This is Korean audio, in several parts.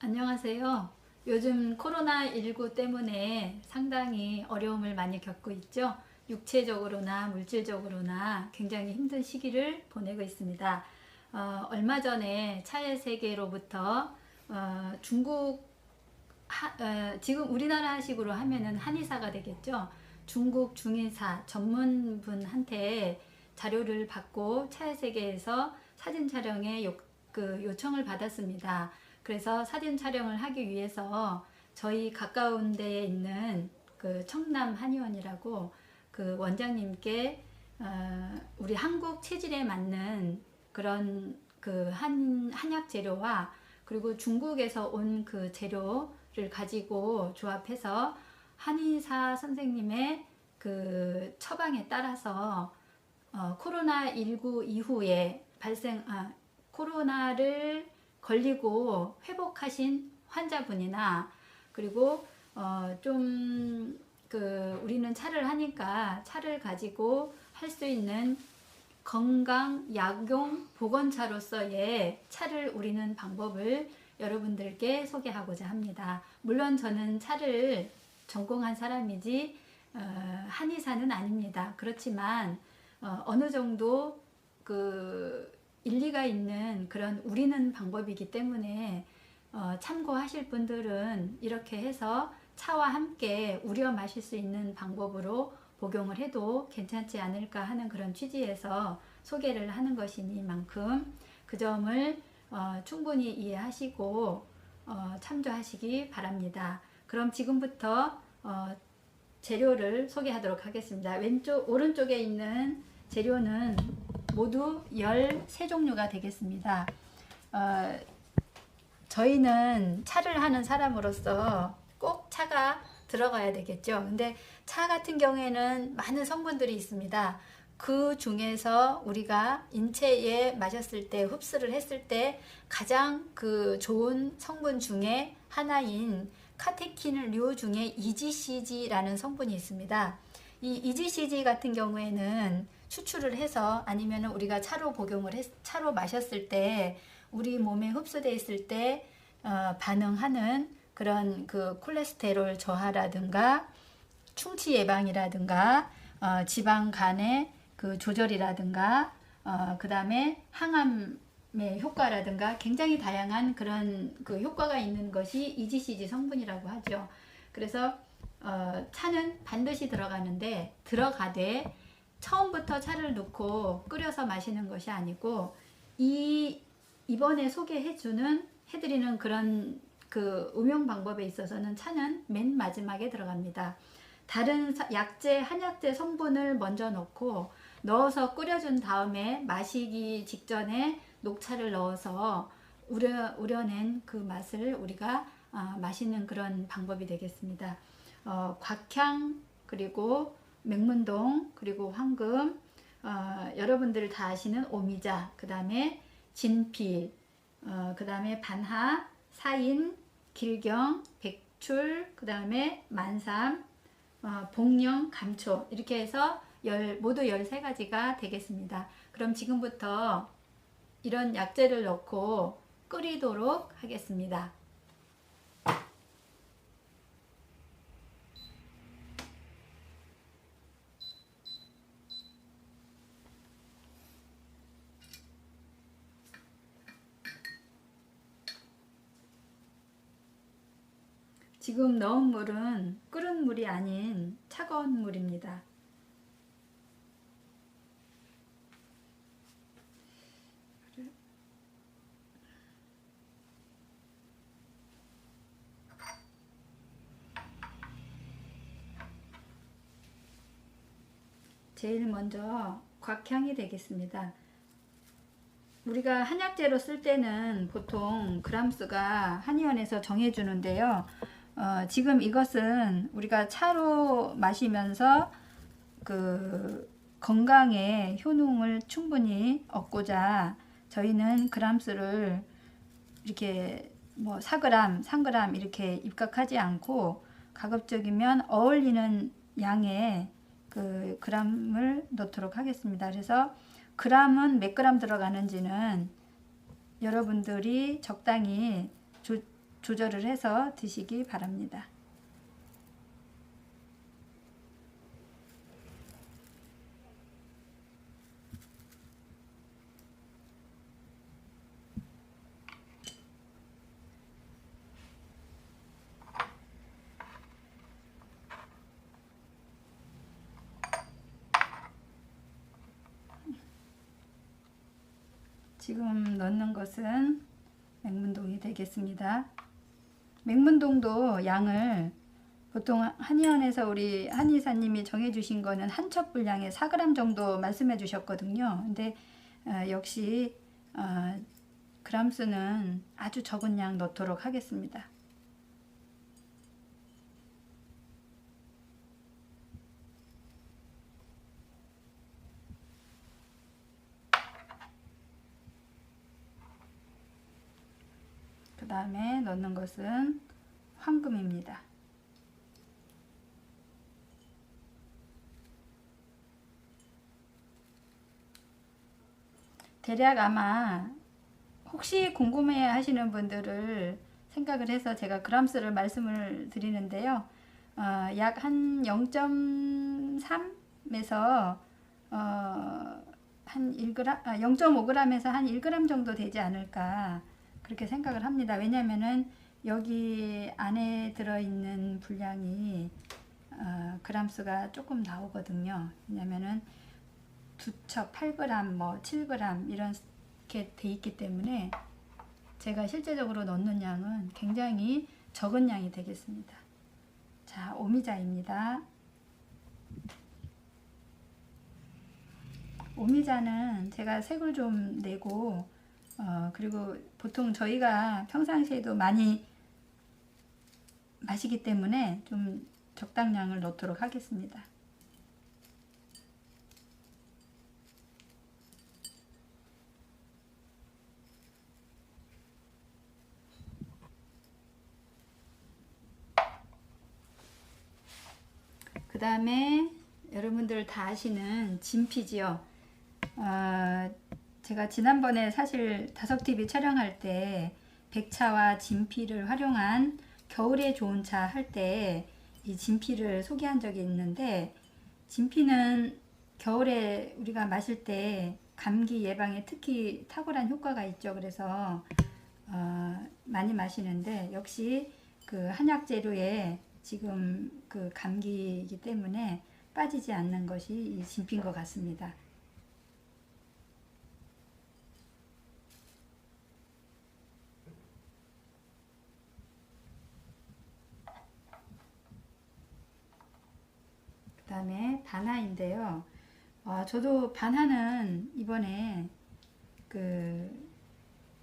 안녕하세요. 요즘 코로나19 때문에 상당히 어려움을 많이 겪고 있죠. 육체적으로나 물질적으로나 굉장히 힘든 시기를 보내고 있습니다. 어, 얼마 전에 차의 세계로부터 어, 중국 하, 어, 지금 우리나라 식으로 하면은 한의사가 되겠죠. 중국 중의사 전문분한테 자료를 받고 차의 세계에서 사진 촬영에 요, 그 요청을 받았습니다. 그래서 사진 촬영을 하기 위해서 저희 가까운 데에 있는 그 청남 한의원이라고 그 원장님께 어, 우리 한국 체질에 맞는 그런 그 한, 한약 재료와 그리고 중국에서 온 그 재료를 가지고 조합해서 한의사 선생님의 그 처방에 따라서 어, 코로나19 이후에 발생, 아, 코로나를 걸리고 회복하신 환자분이나 그리고 어, 좀 그 우리는 차를 하니까 차를 가지고 할 수 있는 건강 약용 보건차로서의 차를 우리는 방법을 여러분들께 소개하고자 합니다. 물론 저는 차를 전공한 사람이지 어, 한의사는 아닙니다. 그렇지만 어, 어느 정도 그 일리가 있는 그런 우리는 방법이기 때문에 어, 참고하실 분들은 이렇게 해서 차와 함께 우려 마실 수 있는 방법으로 복용을 해도 괜찮지 않을까 하는 그런 취지에서 소개를 하는 것이니만큼 그 점을 어, 충분히 이해하시고 어, 참조하시기 바랍니다. 그럼 지금부터 어, 재료를 소개하도록 하겠습니다. 왼쪽 오른쪽에 있는 재료는 모두 13종류가 되겠습니다. 어, 저희는 차를 하는 사람으로서 꼭 차가 들어가야 되겠죠. 근데 차 같은 경우에는 많은 성분들이 있습니다. 그 중에서 우리가 인체에 마셨을 때 흡수를 했을 때 가장 그 좋은 성분 중에 하나인 카테킨류 중에 EGCG라는 성분이 있습니다. 이 EGCG 같은 경우에는 추출을 해서 아니면 우리가 차로 복용을 했, 차로 마셨을 때 우리 몸에 흡수돼 있을 때 어, 반응하는 그런 그 콜레스테롤 저하라든가 충치 예방이라든가 어, 지방 간의 그 조절이라든가 어, 그 다음에 항암의 효과라든가 굉장히 다양한 그런 그 효과가 있는 것이 EGCG 성분이라고 하죠. 그래서 어, 차는 반드시 들어가는데 들어가되 처음부터 차를 넣고 끓여서 마시는 것이 아니고 이 이번에 소개해주는 해드리는 그런 그 음용 방법에 있어서는 차는 맨 마지막에 들어갑니다. 다른 약재, 한약재 성분을 먼저 넣고 넣어서 끓여준 다음에 마시기 직전에 녹차를 넣어서 우려, 우려낸 그 맛을 우리가 어, 마시는 그런 방법이 되겠습니다. 어, 곽향 그리고 맹문동 그리고 황금 어, 여러분들 다 아시는 오미자 그 다음에 진필 어, 그 다음에 반하 사인 길경 백출 그 다음에 만삼 어, 복령 감초 이렇게 해서 열, 모두 13가지가 되겠습니다. 그럼 지금부터 이런 약재를 넣고 끓이도록 하겠습니다 지금 넣은 물은 끓은 물이 아닌 차가운 물입니다. 제일 먼저 곽향이 되겠습니다. 우리가 한약재로 쓸 때는 보통 그람수가 한의원에서 정해주는데요. 어, 지금 이것은 우리가 차로 마시면서 그 건강에 효능을 충분히 얻고자 저희는 그람수를 이렇게 뭐 4g, 3g 이렇게 입각하지 않고 가급적이면 어울리는 양의 그 그람을 넣도록 하겠습니다. 그래서 그람은 몇 그람 들어가는지는 여러분들이 적당히 조, 조절을 해서 드시기 바랍니다. 지금 넣는 것은 맹문동이 되겠습니다. 맹문동도 양을 보통 한의원에서 우리 한의사님이 정해주신 거는 한 첩 분량에 4g 정도 말씀해 주셨거든요. 근데 어, 역시 어, 그람 수는 아주 적은 양 넣도록 하겠습니다. 그 다음에 넣는 것은 황금입니다. 대략 아마 혹시 궁금해 하시는 분들을 생각을 해서 제가 그람수를 말씀을 드리는데요. 어, 약 한 0.3에서 어, 한 1g, 아, 0.5g에서 한 1g 정도 되지 않을까 그렇게 생각을 합니다. 왜냐면은 여기 안에 들어있는 분량이 어, 그람수가 조금 나오거든요. 왜냐면은 두첩 8g, 뭐 7g 이렇게 돼 있기 때문에 제가 실제적으로 넣는 양은 굉장히 적은 양이 되겠습니다. 자, 오미자입니다. 오미자는 제가 색을 좀 내고 어, 그리고 보통 저희가 평상시에도 많이 마시기 때문에 좀 적당량을 넣도록 하겠습니다. 그 다음에 여러분들 다 아시는 진피지요. 어, 제가 지난번에 사실 다석TV 촬영할 때 백차와 진피를 활용한 겨울에 좋은 차 할 때 이 진피를 소개한 적이 있는데 진피는 겨울에 우리가 마실 때 감기 예방에 특히 탁월한 효과가 있죠. 그래서 어, 많이 마시는데 역시 그 한약 재료에 지금 그 감기이기 때문에 빠지지 않는 것이 이 진피인 것 같습니다. 그 다음에 반하인데요. 어, 저도 반하는 이번에 그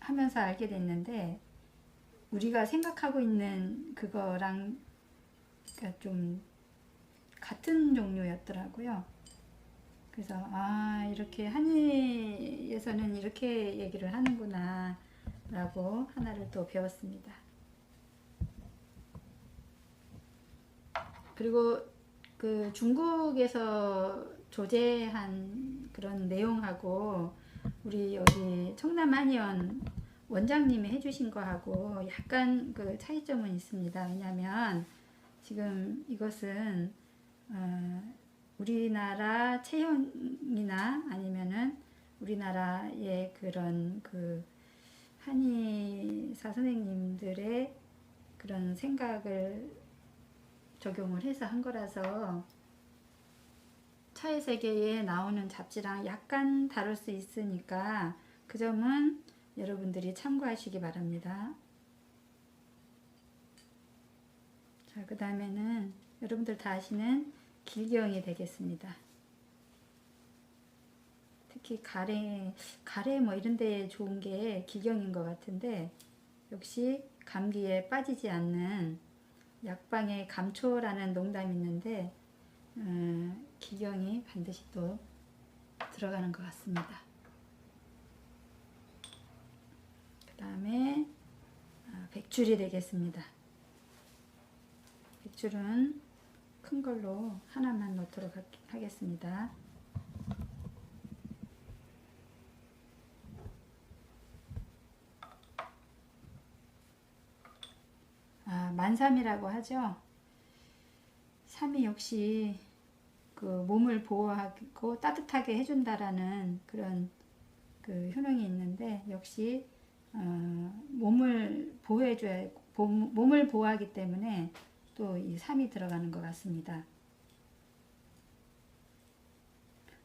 하면서 알게 됐는데 우리가 생각하고 있는 그거랑 그러니까 좀 같은 종류였더라고요. 그래서 아 이렇게 한의에서는 이렇게 얘기를 하는구나 라고 하나를 또 배웠습니다. 그리고 그 중국에서 조제한 그런 내용하고 우리 여기 청남 한의원 원장님이 해주신 거하고 약간 그 차이점은 있습니다. 왜냐하면 지금 이것은 어, 우리나라 체형이나 아니면은 우리나라의 그런 그 한의사 선생님들의 그런 생각을 적용을 해서 한 거라서 차의 세계에 나오는 잡지랑 약간 다를 수 있으니까 그 점은 여러분들이 참고하시기 바랍니다. 자, 그 다음에는 여러분들 다 아시는 길경이 되겠습니다. 특히 가래, 가래 뭐 이런 데 좋은 게 기경인 것 같은데 역시 감기에 빠지지 않는 약방의 감초라는 농담이 있는데 음, 기경이 반드시 또 들어가는 것 같습니다. 그 다음에 아, 백줄이 되겠습니다. 백줄은 큰 걸로 하나만 넣도록 하겠습니다. 만삼이라고 하죠. 삼이 역시 그 몸을 보호하고 따뜻하게 해준다라는 그런 그 효능이 있는데 역시 어, 몸을 보호해줘야 몸- 몸을 보호하기 때문에 또 이 삼이 들어가는 것 같습니다.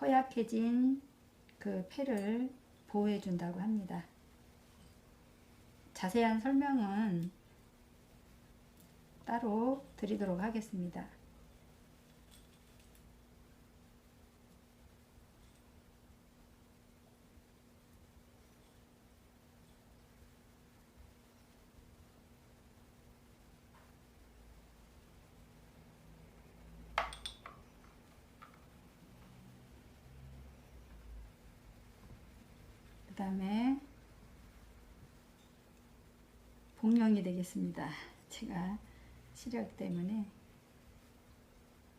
허약해진 그 폐를 보호해준다고 합니다. 자세한 설명은 따로 드리도록 하겠습니다. 그 다음에 복령이 되겠습니다. 제가 시력 때문에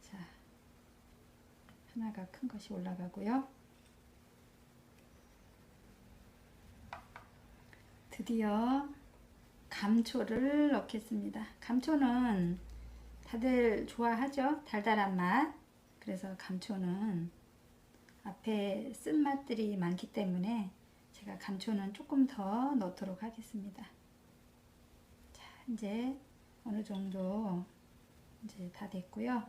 자 하나가 큰 것이 올라가고요. 드디어 감초를 넣겠습니다. 감초는 다들 좋아하죠? 달달한 맛. 그래서 감초는 앞에 쓴맛들이 많기 때문에 제가 감초는 조금 더 넣도록 하겠습니다. 자, 이제 어느 정도 이제 다 됐고요.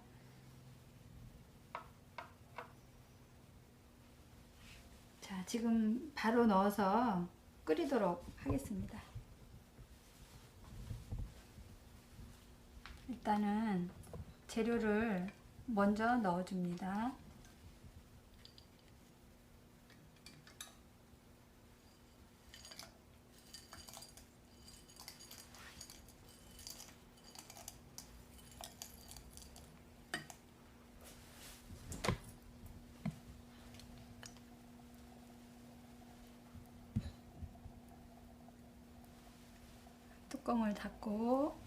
자, 지금 바로 넣어서 끓이도록 하겠습니다. 일단은 재료를 먼저 넣어줍니다. 뚜껑을 닫고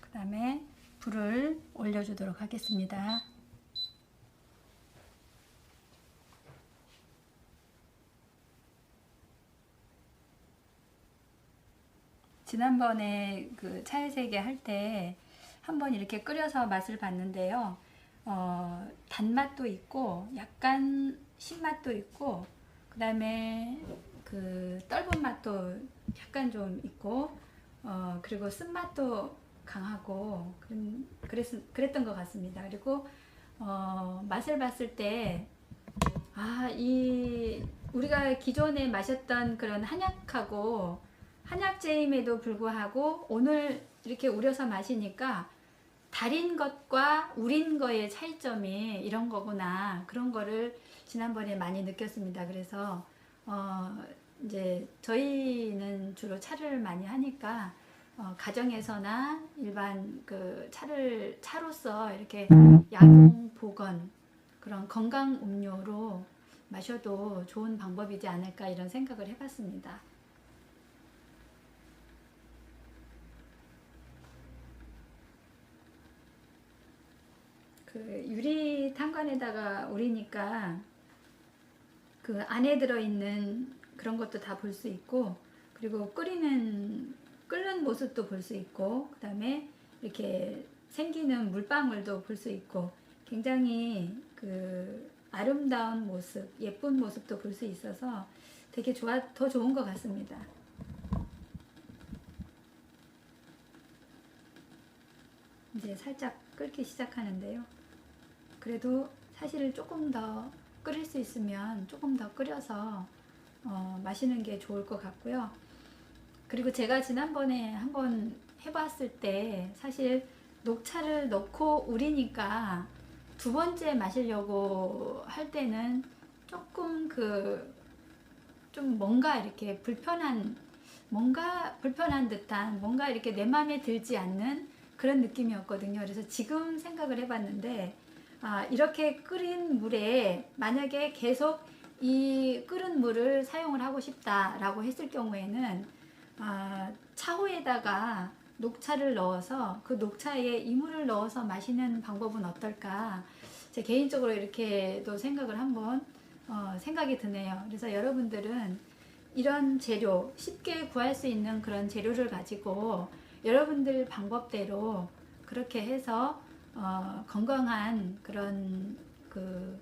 그 다음에 불을 올려주도록 하겠습니다. 지난번에 그 차의 세계 할 때 한번 이렇게 끓여서 맛을 봤는데요. 어, 단맛도 있고 약간 신맛도 있고 그 다음에 그 떫은 맛도 약간 좀 있고 어, 그리고 쓴맛도 강하고 그랬, 그랬던 것 같습니다. 그리고 어, 맛을 봤을 때 아, 이 우리가 기존에 마셨던 그런 한약하고 한약제임에도 불구하고 오늘 이렇게 우려서 마시니까 달인 것과 우린 거의 차이점이 이런 거구나 그런 거를 지난번에 많이 느꼈습니다. 그래서 어 이제 저희는 주로 차를 많이 하니까 어 가정에서나 일반 그 차를 차로서 이렇게 약용 보건 그런 건강 음료로 마셔도 좋은 방법이지 않을까 이런 생각을 해봤습니다. 그 유리 탄관에다가 우리니까 그 안에 들어있는 그런 것도 다 볼 수 있고 그리고 끓이는 끓는 모습도 볼 수 있고 그 다음에 이렇게 생기는 물방울도 볼 수 있고 굉장히 그 아름다운 모습 예쁜 모습도 볼 수 있어서 되게 좋아 더 좋은 것 같습니다. 이제 살짝 끓기 시작하는데요. 그래도 사실 조금 더 끓일 수 있으면 조금 더 끓여서 어, 마시는 게 좋을 것 같고요. 그리고 제가 지난번에 한번 해봤을 때 사실 녹차를 넣고 우리니까 두 번째 마시려고 할 때는 조금 그 좀 뭔가 이렇게 불편한 뭔가 불편한 듯한 뭔가 이렇게 내 마음에 들지 않는 그런 느낌이었거든요. 그래서 지금 생각을 해봤는데 아, 이렇게 끓인 물에 만약에 계속 이 끓은 물을 사용을 하고 싶다라고 했을 경우에는 아, 차후에다가 녹차를 넣어서 그 녹차에 이물을 넣어서 마시는 방법은 어떨까? 제 개인적으로 이렇게도 생각을 한번 어, 생각이 드네요. 그래서 여러분들은 이런 재료 쉽게 구할 수 있는 그런 재료를 가지고 여러분들 방법대로 그렇게 해서 어, 건강한 그런 그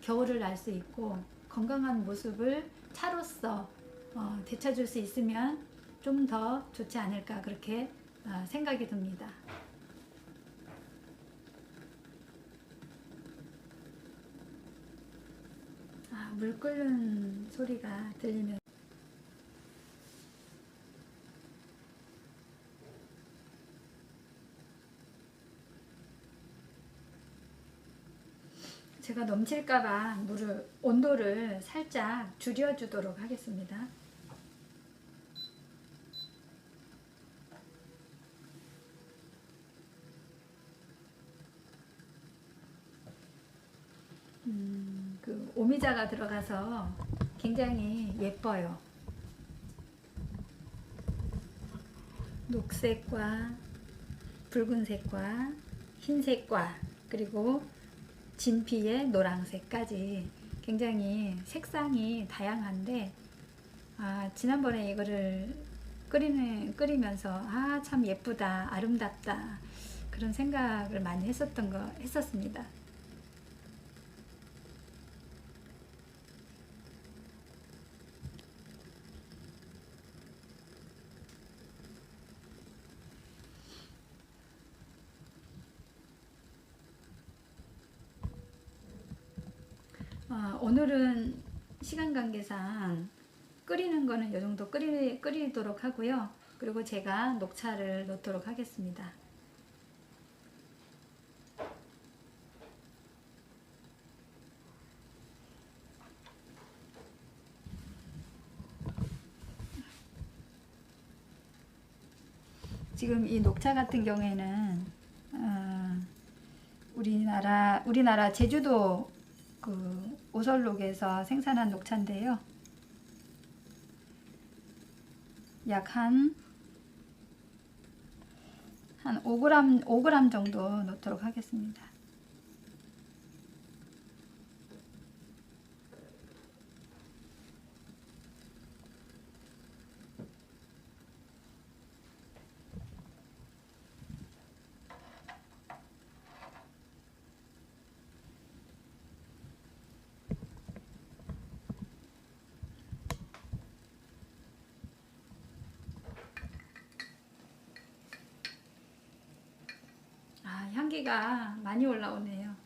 겨울을 날 수 있고 건강한 모습을 차로서 어, 되찾을 수 있으면 좀 더 좋지 않을까 그렇게 어, 생각이 듭니다. 아, 물 끓는 소리가 들리면 제가 넘칠까봐 물을 온도를 살짝 줄여주도록 하겠습니다. 음, 그 오미자가 들어가서 굉장히 예뻐요. 녹색과 붉은색과 흰색과 그리고 진피의 노란색까지 굉장히 색상이 다양한데 아, 지난번에 이거를 끓이는 끓이면서 아 참 예쁘다 아름답다 그런 생각을 많이 했었던 거 했었습니다. 어, 오늘은 시간 관계상 끓이는 거는 이 정도 끓이, 끓이도록 하고요. 그리고 제가 녹차를 넣도록 하겠습니다. 지금 이 녹차 같은 경우에는 어, 우리나라 우리나라 제주도 그 오설록에서 생산한 녹차인데요. 약 한 한 5g 5g 정도 넣도록 하겠습니다. 아, 향기가 많이 올라오네요.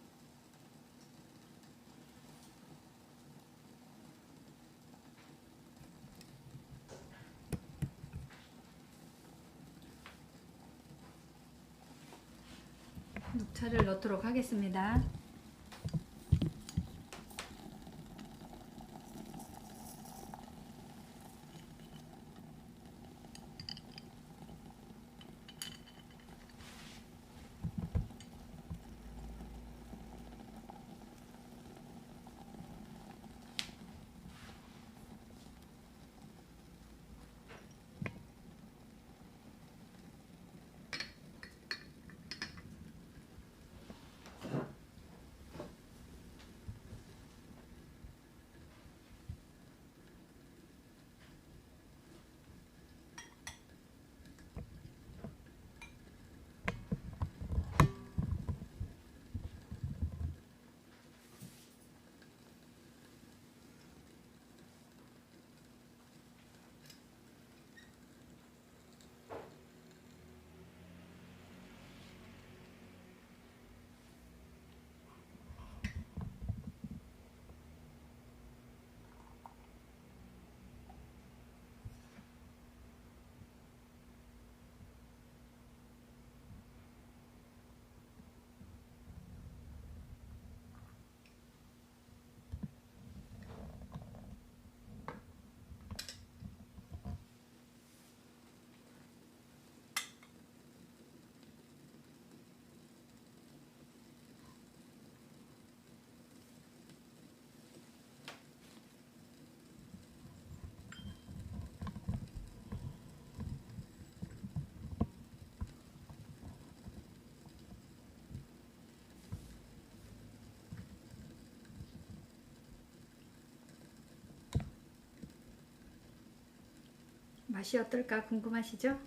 녹차를 넣도록 하겠습니다. 맛이 어떨까 궁금하시죠?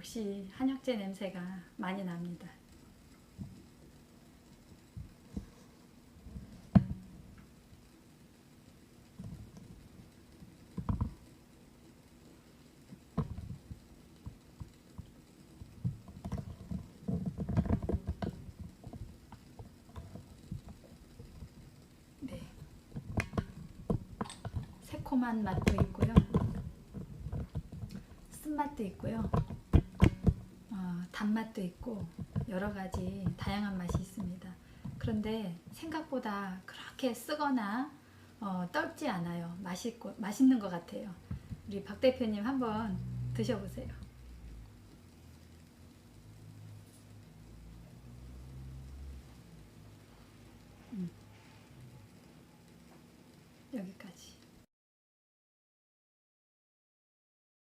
역시 한약재 냄새가 많이 납니다. 네. 새콤한 맛도 있고요. 쓴맛도 있고요. 어, 단맛도 있고 여러 가지 다양한 맛이 있습니다. 그런데 생각보다 그렇게 쓰거나 어, 떫지 않아요. 맛있고 맛있는 것 같아요. 우리 박 대표님 한번 드셔보세요.